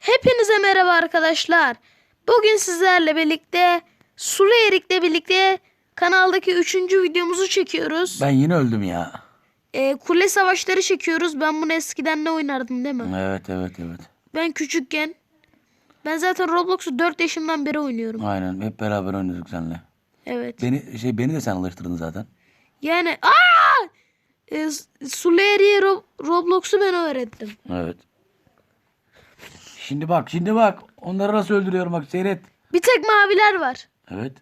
Hepinize merhaba arkadaşlar. Bugün sizlerle birlikte Sulu Erik'le birlikte kanaldaki 3. videomuzu çekiyoruz. Ben yine öldüm ya. Ee, kule savaşları çekiyoruz. Ben bunu eskiden ne oynardım değil mi? Evet evet evet. Ben küçükken ben zaten Roblox'u 4 yaşımdan beri oynuyorum. Aynen hep beraber oynuyorduk seninle. Evet. Beni şey beni de sen alıştırdın zaten. Yani aa! Ee, Sulu Erik'e Ro- Roblox'u ben öğrettim. Evet. Şimdi bak şimdi bak. Onları nasıl öldürüyorum bak seyret. Bir tek maviler var. Evet.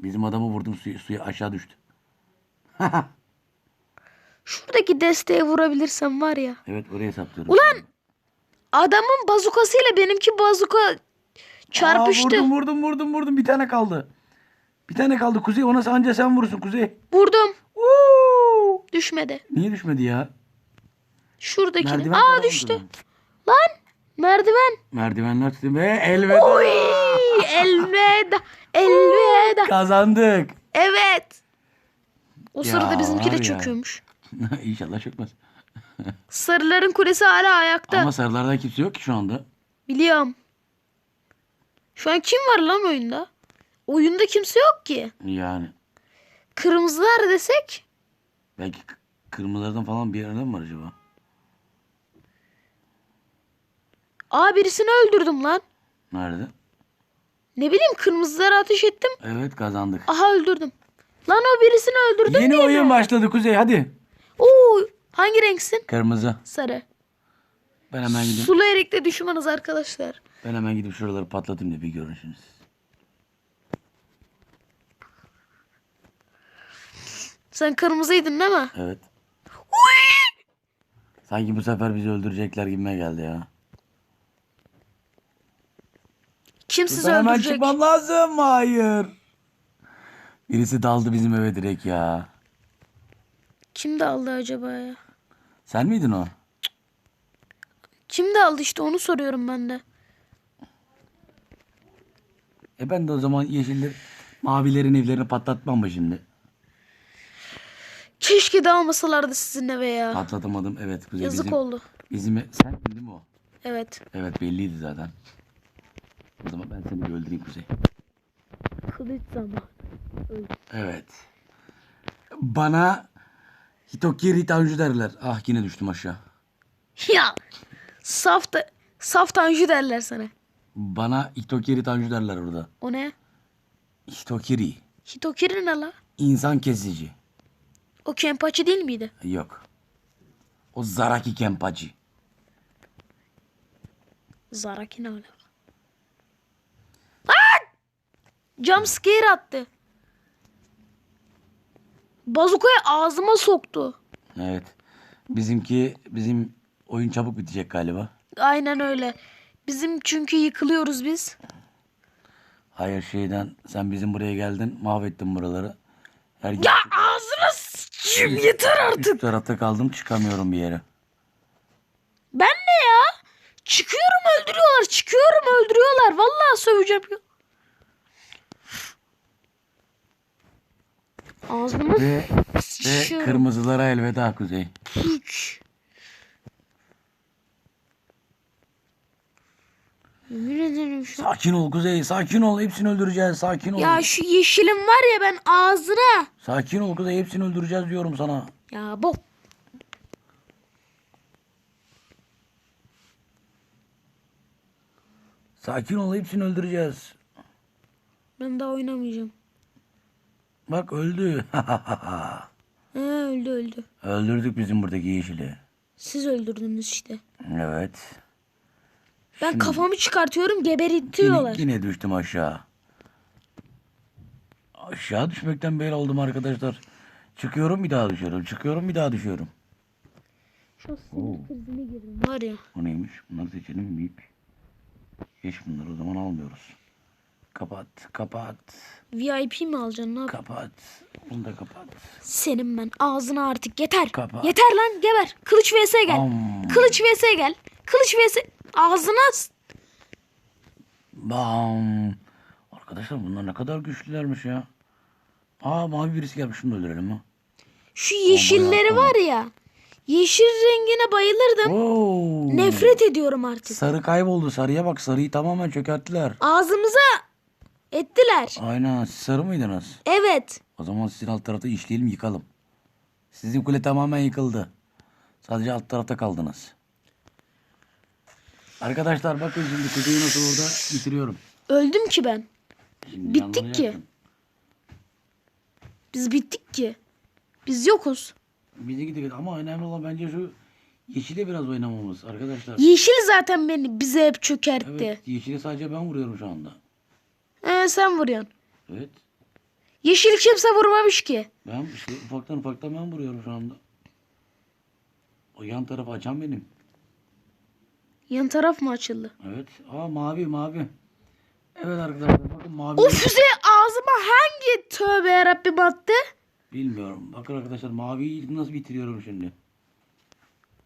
Bizim adamı vurdum suya, suya aşağı düştü. Şuradaki desteğe vurabilirsem var ya. Evet oraya saplıyorum. Ulan adamın bazukasıyla benimki bazuka çarpıştı. Aa, vurdum vurdum vurdum vurdum bir tane kaldı. Bir tane kaldı Kuzey ona anca sen vurursun Kuzey. Vurdum. Uuu. Düşmedi. Niye düşmedi ya? Merdiven Aa düştü. Lan merdiven. Merdivenler tuttum ve elveda. Oy, elveda. Elveda. Kazandık. Evet. O Ya, sırada bizimki var de ya. çöküyormuş. İnşallah çökmez. Sarıların kulesi hala ayakta. Ama sarılarda kimse yok ki şu anda. Biliyorum. Şu an kim var lan oyunda? Oyunda kimse yok ki. Yani. Kırmızılar desek. Belki k- kırmızılardan falan bir yerden mi var acaba? Aa birisini öldürdüm lan. Nerede? Ne bileyim kırmızılara ateş ettim. Evet kazandık. Aha öldürdüm. Lan o birisini öldürdüm Yeni diye oyun mi? başladı Kuzey hadi. Oo, hangi renksin? Kırmızı. Sarı. Ben hemen gidip Sulu erikle düşmanız arkadaşlar. ben hemen gidip şuraları patlatayım da bir görün şimdi siz. Sen kırmızıydın değil mi? Evet. Sanki bu sefer bizi öldürecekler gibime geldi ya. Kim sizi Ben hemen öldürecek? çıkmam lazım. Hayır. Birisi daldı bizim eve direkt ya. Kim de aldı acaba ya? Sen miydin o? Kim de aldı işte onu soruyorum ben de. E ben de o zaman yeşiller, mavilerin evlerini patlatmam mı şimdi? Keşke de almasalardı sizin eve ya. Patlatamadım evet. Kuzey Yazık bizim, oldu. Bizim, sen değil mi o? Evet. Evet belliydi zaten. O zaman ben seni bir öldüreyim Kuzey. Kılıç zamanı. Evet. Bana Hitokiri Tanju derler. Ah yine düştüm aşağı. Ya saf da saf Tanju derler sana. Bana Hitokiri Tanju derler orada. O ne? Hitokiri. Hitokiri ne la? İnsan kesici. O Kenpachi değil miydi? Yok. O Zaraki Kenpachi. Zaraki ne alaka? Lan! Jump scare attı. Bazukayı ağzıma soktu. Evet. Bizimki bizim oyun çabuk bitecek galiba. Aynen öyle. Bizim çünkü yıkılıyoruz biz. Hayır şeyden sen bizim buraya geldin mahvettin buraları. Her Ya ağzına sıçayım yeter artık. üst tarafta kaldım çıkamıyorum bir yere. Ben? Çıkıyorum öldürüyorlar. Çıkıyorum öldürüyorlar. Vallahi söveceğim ya. Ağzımı Ve, ve sıçıyorum. kırmızılara elveda Kuzey. Hiç. Yemin ederim şu. Sakin ol Kuzey sakin ol hepsini öldüreceğiz sakin ol. Ya şu yeşilim var ya ben ağzına. Sakin ol Kuzey hepsini öldüreceğiz diyorum sana. Ya bok. Sakin ol hepsini öldüreceğiz. Ben daha oynamayacağım. Bak öldü. He öldü öldü. Öldürdük bizim buradaki yeşili. Siz öldürdünüz işte. Evet. Ben kafamı çıkartıyorum Yine, gebertiyorlar. yine düştüm aşağı. Aşağı düşmekten beri oldum arkadaşlar. Çıkıyorum bir daha düşüyorum. Çıkıyorum bir daha düşüyorum. Şu sinir krizine girdim var ya. O neymiş? Bunları seçelim mi? Geç bunları o zaman almıyoruz. Kapat, kapat, VIP mi alacaksın ne yap? kapat. Bunu da kapat. Senin ben ağzına artık yeter. Kapat. Yeter lan geber. Kılıç vs gel. Am. Kılıç vs gel. Kılıç vs ağzına Bam. Arkadaşlar bunlar ne kadar güçlülermiş ya. Aa mavi birisi gelmiş şunu öldürelim ha. şu yeşilleri bayağı var ya. Yeşil rengine bayılırdım. Oo. Nefret ediyorum artık. Sarı kayboldu. Sarıya bak. Sarıyı tamamen çökerttiler. Ağzımıza ettiler. Aynen. Siz sarı mıydınız? Evet. O zaman sizin alt tarafta işleyelim yıkalım. Sizin kule tamamen yıkıldı. Sadece alt tarafta kaldınız. Arkadaşlar bakın şimdi kutuyu nasıl orada bitiriyorum. Öldüm ki ben. Şimdi Bittik ki. Biz bittik ki. Biz yokuz. Bize gidiyor ama önemli olan bence şu yeşile biraz oynamamız arkadaşlar. Yeşil zaten beni bize hep çökertti. Evet yeşile sadece ben vuruyorum şu anda. Ee, sen vuruyorsun. Evet Yeşil kimse vurmamış ki. ben işte ufaktan ufaktan ben vuruyorum şu anda. O yan tarafı açan benim. Yan taraf mı açıldı? Evet. Aa mavi mavi. Evet arkadaşlar bakın mavi. O füze ağzıma hangi tövbe yarabbim attı? Bilmiyorum. Bakın arkadaşlar maviyi nasıl bitiriyorum şimdi.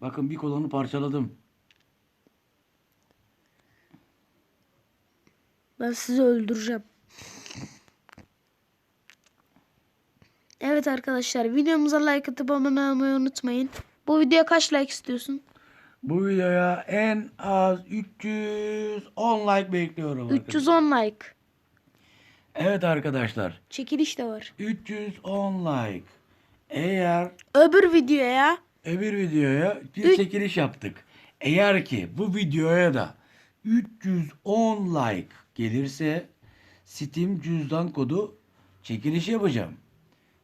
Bakın bir kolonu parçaladım. Ben sizi öldüreceğim. Evet arkadaşlar videomuza like atıp abone olmayı unutmayın. Bu videoya kaç like istiyorsun? Bu videoya en az 310 like bekliyorum. arkadaşlar. 310 like. Evet arkadaşlar. Çekiliş de var. 310 like. Eğer Öbür videoya öbür videoya bir Üç- çekiliş yaptık. Eğer ki bu videoya da 310 like gelirse Steam cüzdan kodu çekiliş yapacağım.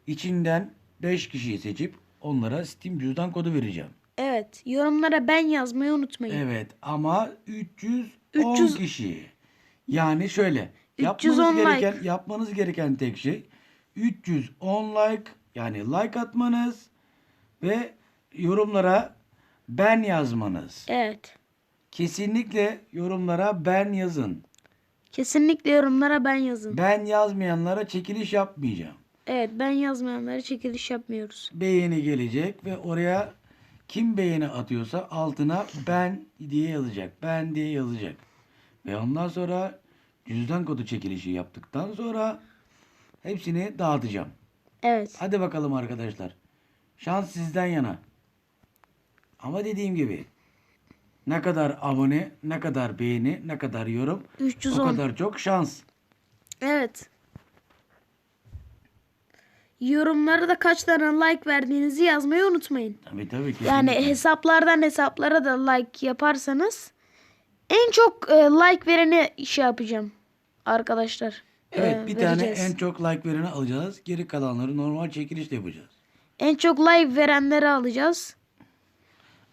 İçinden 5 kişiyi seçip onlara Steam cüzdan kodu vereceğim. evet yorumlara ben yazmayı unutmayın. Evet ama 310 300 kişi. Yani şöyle 310 yapmanız like. gereken yapmanız gereken tek şey 310 like yani like atmanız ve yorumlara ben yazmanız. Evet. Kesinlikle yorumlara ben yazın. Kesinlikle yorumlara ben yazın. Ben yazmayanlara çekiliş yapmayacağım. Evet ben yazmayanlara çekiliş yapmıyoruz. Beğeni gelecek ve oraya kim beğeni atıyorsa altına ben diye yazacak. Ben diye yazacak. Ve ondan sonra cüzdan kodu çekilişi yaptıktan sonra hepsini dağıtacağım. Evet. Hadi bakalım arkadaşlar. Şans sizden yana. Ama dediğim gibi ne kadar abone, ne kadar beğeni, ne kadar yorum, o 310. kadar çok şans. Evet. Yorumlara da kaç tane like verdiğinizi yazmayı unutmayın. Tabii tabii ki. Yani hesaplardan hesaplara da like yaparsanız en çok e, like vereni şey yapacağım arkadaşlar. Evet E, bir tane vereceğiz. en çok like vereni alacağız. Geri kalanları normal çekilişle yapacağız. en çok like verenleri alacağız.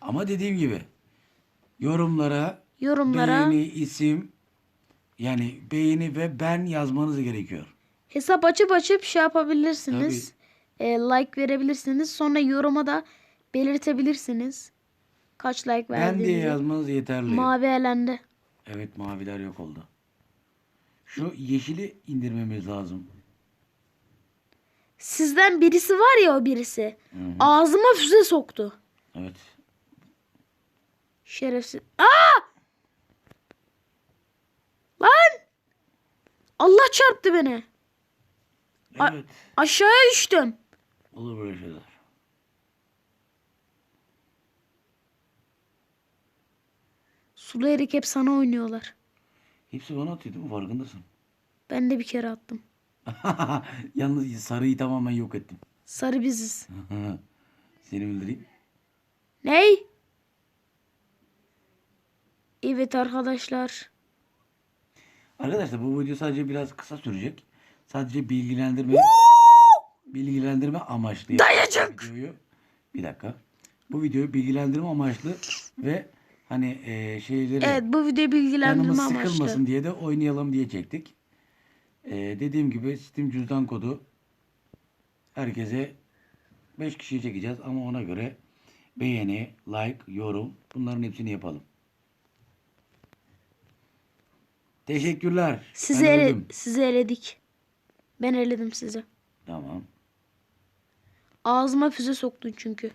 Ama dediğim gibi yorumlara Yorumlara beğeni, isim yani beğeni ve ben yazmanız gerekiyor. hesap açıp açıp şey yapabilirsiniz. E, like verebilirsiniz. Sonra yoruma da belirtebilirsiniz. Kaç like Ben diye verdiğinizi. yazmanız yeterli. Mavi elendi. evet maviler yok oldu. Şu yeşili indirmemiz lazım. Sizden birisi var ya o birisi. Hı hı. Ağzıma füze soktu. Evet. Şerefsiz. Aa! Lan! Allah çarptı beni. A- Evet. Aşağıya düştüm. Olur böyle şeyler. Sulu erik hep sana oynuyorlar. Hepsi bana atıyor değil mi? Farkındasın. Ben de bir kere attım. Yalnız sarıyı tamamen yok ettim. Sarı biziz. Seni öldüreyim. Ney? Evet arkadaşlar. Arkadaşlar bu video sadece biraz kısa sürecek. Sadece bilgilendirme bilgilendirme amaçlı. Dayacık! Videoyu, bir dakika. Bu videoyu bilgilendirme amaçlı ve hani e, şeyleri Evet bu video bilgilendirme canımız amaçlı. sıkılmasın diye de oynayalım diye çektik. E, dediğim gibi Steam cüzdan kodu herkese 5 kişiye çekeceğiz ama ona göre beğeni, like, yorum bunların hepsini yapalım. Teşekkürler. Sizi, ele, öldüm. sizi eledik. Ben eledim sizi. Tamam. Ağzıma füze soktun çünkü.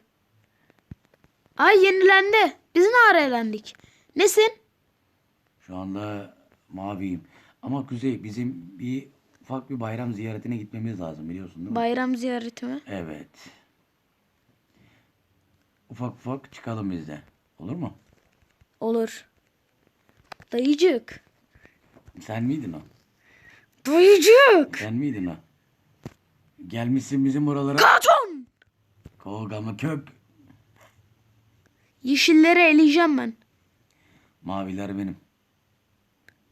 Ay yenilendi. Biz ne ara elendik? Nesin? Şu anda maviyim. Ama Kuzey bizim bir ufak bir bayram ziyaretine gitmemiz lazım biliyorsun değil mi? Bayram ziyareti mi? evet. ufak ufak çıkalım biz de. Olur mu? Olur. Dayıcık. Sen miydin o? Dayıcık. Sen miydin o? Gelmişsin bizim buralara. Kaçon. Kovgamı kök. Yeşilleri eleyeceğim ben. Maviler benim.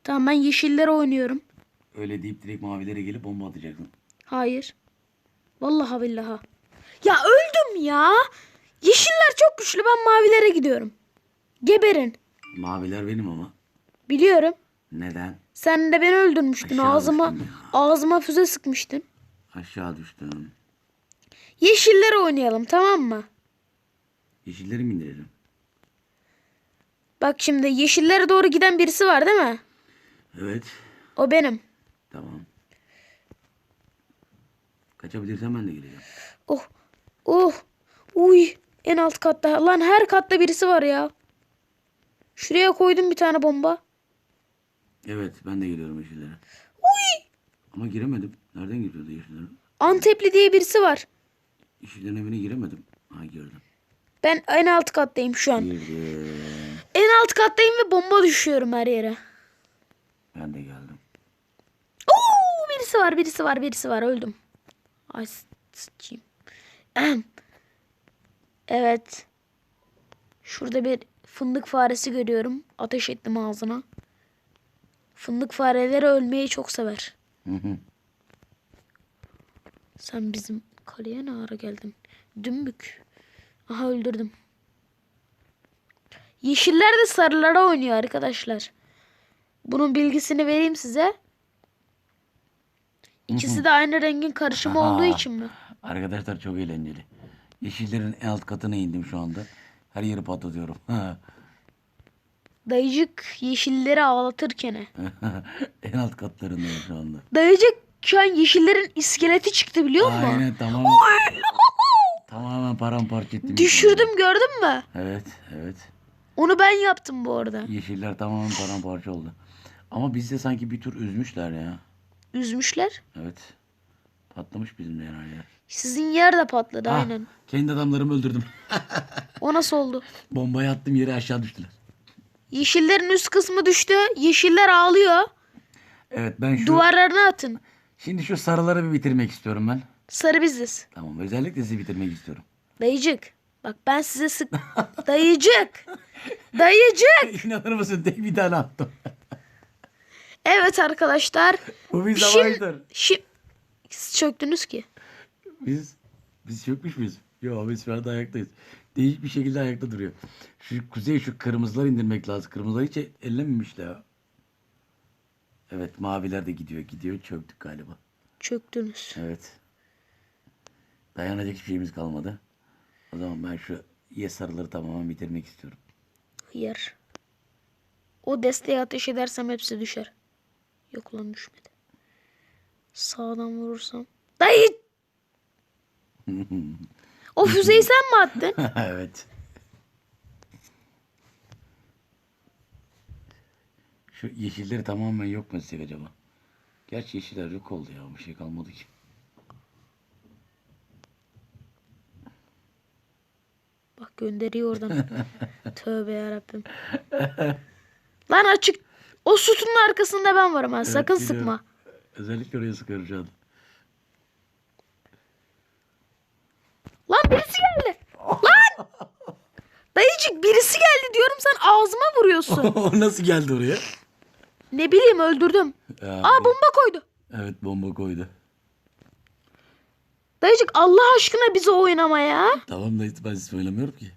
Tamam ben yeşilleri oynuyorum. Öyle deyip direkt mavilere gelip bomba atacaksın. Hayır. Vallahi billahi. Ya öldüm ya. Yeşiller çok güçlü. Ben mavilere gidiyorum. Geberin. Maviler benim ama. Biliyorum. Neden? Sen de beni öldürmüştün. Aşağı ağzıma ağzıma füze sıkmıştın. Aşağı düştüm. Yeşilleri oynayalım tamam mı? Yeşilleri mi indirelim? Bak şimdi yeşillere doğru giden birisi var değil mi? Evet. O benim. Tamam. Kaçabilirsem ben de geleceğim. Oh. Oh. Uy. En alt katta. Lan her katta birisi var ya. Şuraya koydum bir tane bomba. Evet ben de geliyorum yeşillere. Uy. Ama giremedim. Nereden giriyordu yeşillere? Antepli diye birisi var. Yeşillerin evine giremedim. Ha girdim. Ben en alt kattayım şu an. Girdim. En alt kattayım ve bomba düşüyorum her yere. Ben de geldim. Oo, birisi var, birisi var, birisi var. Öldüm. Ay sıçayım. Evet. Şurada bir fındık faresi görüyorum. Ateş ettim ağzına. Fındık fareleri ölmeyi çok sever. Hı hı. Sen bizim kaleye ne ara geldin? Dümbük. Aha öldürdüm. Yeşiller de sarılara oynuyor arkadaşlar. Bunun bilgisini vereyim size. İkisi de aynı rengin karışımı olduğu için mi? Arkadaşlar çok eğlenceli. Yeşillerin en alt katına indim şu anda. Her yeri patlatıyorum. Dayıcık yeşilleri ağlatırken. en alt katlarındayım şu anda. Dayıcık şu an yeşillerin iskeleti çıktı biliyor musun? Aynen tamamen. tamamen paramparça ettim. Düşürdüm gördün mü? Evet evet. Onu ben yaptım bu arada. Yeşiller tamamen paramparça oldu. Ama bizde sanki bir tur üzmüşler ya. Üzmüşler. Evet. Patlamış bizim de herhalde. Sizin yer de patladı Ah, aynen. Kendi adamlarımı öldürdüm. O nasıl oldu? Bombayı attım yere aşağı düştüler. Yeşillerin üst kısmı düştü. Yeşiller ağlıyor. Evet ben şu Duvarlarına atın. şimdi şu sarıları bir bitirmek istiyorum ben. Sarı biziz. Tamam özellikle sizi bitirmek istiyorum. Dayıcık. Bak ben size sık... Dayıcık. Dayıcık. İnanır mısın tek bir tane attım. Evet arkadaşlar. Bu bir Şimdi... savaştır. Şi... Siz çöktünüz ki. Biz biz çökmüş müyüz? Yok biz şu anda ayaktayız. Değişik bir şekilde ayakta duruyor. Şu kuzey şu kırmızılar indirmek lazım. Kırmızılar hiç ellememişler. ya. Evet maviler de gidiyor. Gidiyor çöktük galiba. Çöktünüz. Evet. Dayanacak hiçbir şeyimiz kalmadı. O zaman ben şu ye sarıları tamamen bitirmek istiyorum. Hıyar. O desteğe ateş edersem hepsi düşer. Yok lan düşmedi. Sağdan vurursam. Dayı! o füzeyi sen mi attın? evet. Şu yeşilleri tamamen yok mu etsek acaba? Gerçi yeşiller yok oldu ya. Bir şey kalmadı ki. Bak gönderiyor oradan. Tövbe yarabbim. Lan açık. O sütunun arkasında ben varım ha. Sakın biliyorum. sıkma. Özellikle oraya an. Lan birisi geldi. Lan! Dayıcık birisi geldi diyorum sen ağzıma vuruyorsun. o nasıl geldi oraya? ne bileyim öldürdüm. Ya, Aa bomba koydu. Evet bomba koydu. Dayıcık Allah aşkına bizi oynama ya. Tamam da ben size söylemiyorum ki.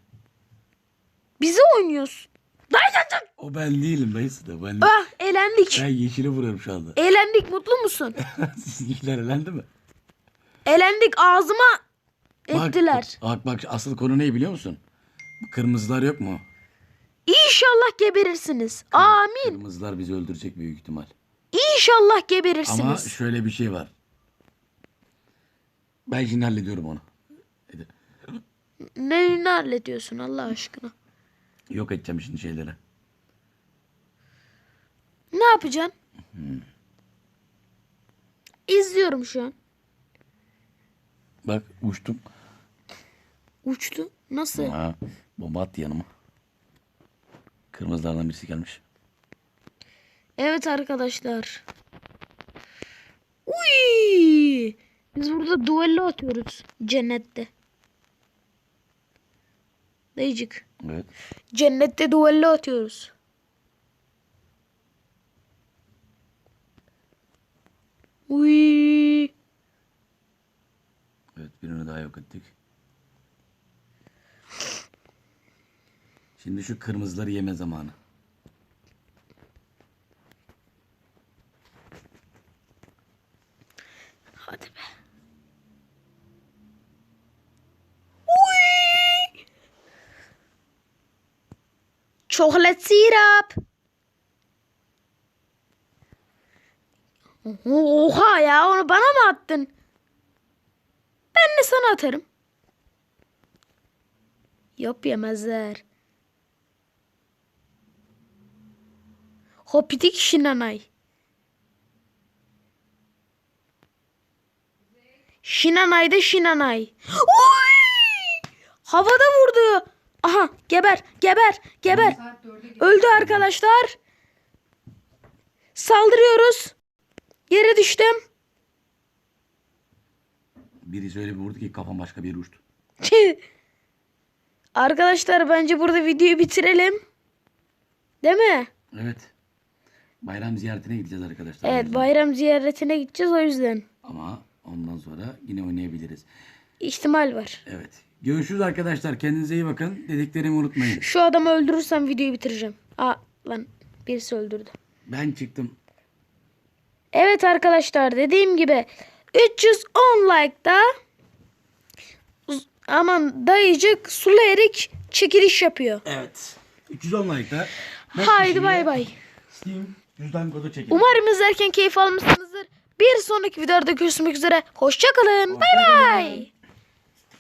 Bizi oynuyorsun. Dayıcık. O ben değilim dayısı da. Ben, Ah elendik. ben yeşili vuruyorum şu anda. Elendik mutlu musun? Sizinkiler elendi mi? Elendik ağzıma Bak, ettiler. Bak bak asıl konu ne biliyor musun? Kırmızılar yok mu? İnşallah geberirsiniz. Amin. Kırmızılar bizi öldürecek büyük ihtimal. İnşallah Ama geberirsiniz. şöyle bir şey var. Ben şimdi hallediyorum onu. Hadi. Neyini hallediyorsun Allah aşkına? Yok edeceğim şimdi şeyleri. Ne yapacaksın? İzliyorum şu an. Bak uçtum. Uçtu. Nasıl? Ha, bomba attı yanıma. Kırmızılardan birisi gelmiş. Evet arkadaşlar. Uy! Biz burada duello atıyoruz cennette. Dayıcık. Evet. Cennette duello atıyoruz. Uy! Evet birini daha yok ettik. Şimdi şu kırmızıları yeme zamanı. Hadi be. Uy! Chocolate syrup. Oha ya onu bana mı attın? Ben de sana atarım. Yok yemezler. Hopitik şinanay. Şinanay da Şinanay. Oy! Havada vurdu. Aha geber geber geber. Öldü arkadaşlar. Saldırıyoruz. Yere düştüm. Birisi öyle bir vurdu ki kafam başka bir yere uçtu. arkadaşlar bence burada videoyu bitirelim. Değil mi? Evet. Bayram ziyaretine gideceğiz arkadaşlar. Evet bayram ziyaretine gideceğiz o yüzden. Ama ondan sonra yine oynayabiliriz. İhtimal var. Evet. Görüşürüz arkadaşlar. Kendinize iyi bakın. Dediklerimi unutmayın. Şu adamı öldürürsem videoyu bitireceğim. Aa lan birisi öldürdü. Ben çıktım. Evet arkadaşlar dediğim gibi 310 like'da aman dayıcık sulu erik çekiliş yapıyor. Evet. 310 like'da. Haydi bay bay. Steam cüzdan kodu çekin. Umarım izlerken keyif almışsınızdır. Bir sonraki videoda görüşmek üzere. Hoşçakalın. Bay bay.